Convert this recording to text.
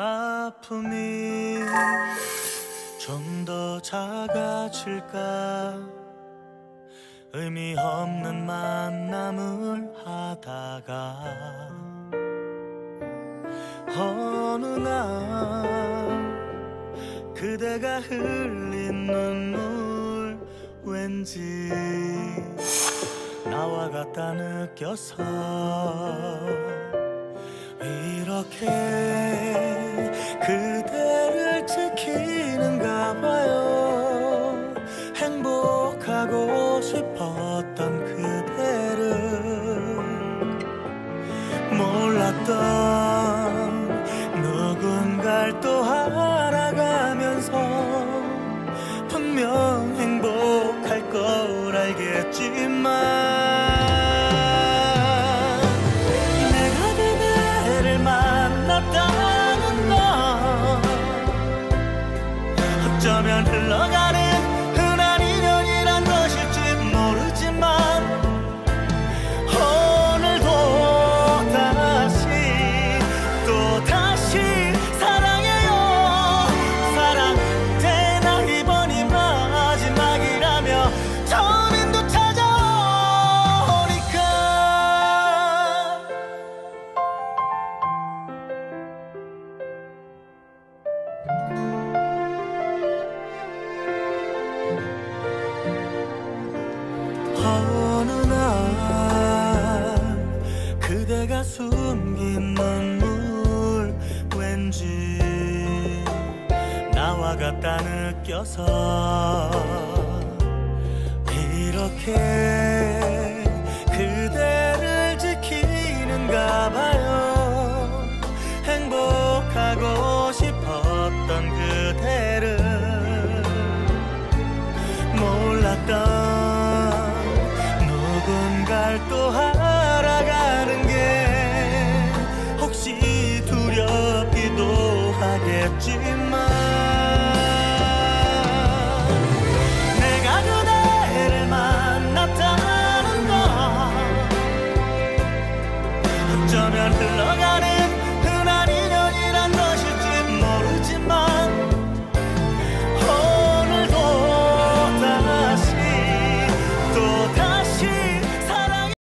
아픔이 좀 더 작아질까? 의미 없는 만남을 하다가 어느 날 그대가 흘린 눈물 왠지 나와 같다 느껴서 이렇게 몰랐던 누군가를 또 알아가면서 분명 행복할 걸 알겠지만 어느 날 그대가 숨긴 눈물 왠지 나와 같다 느껴서 이렇게 그대를 지키는가 봐요. 행복하고 싶 었던 그대를 몰랐던 누군가를 또 알아가는 게 혹시 두렵기도 하겠지만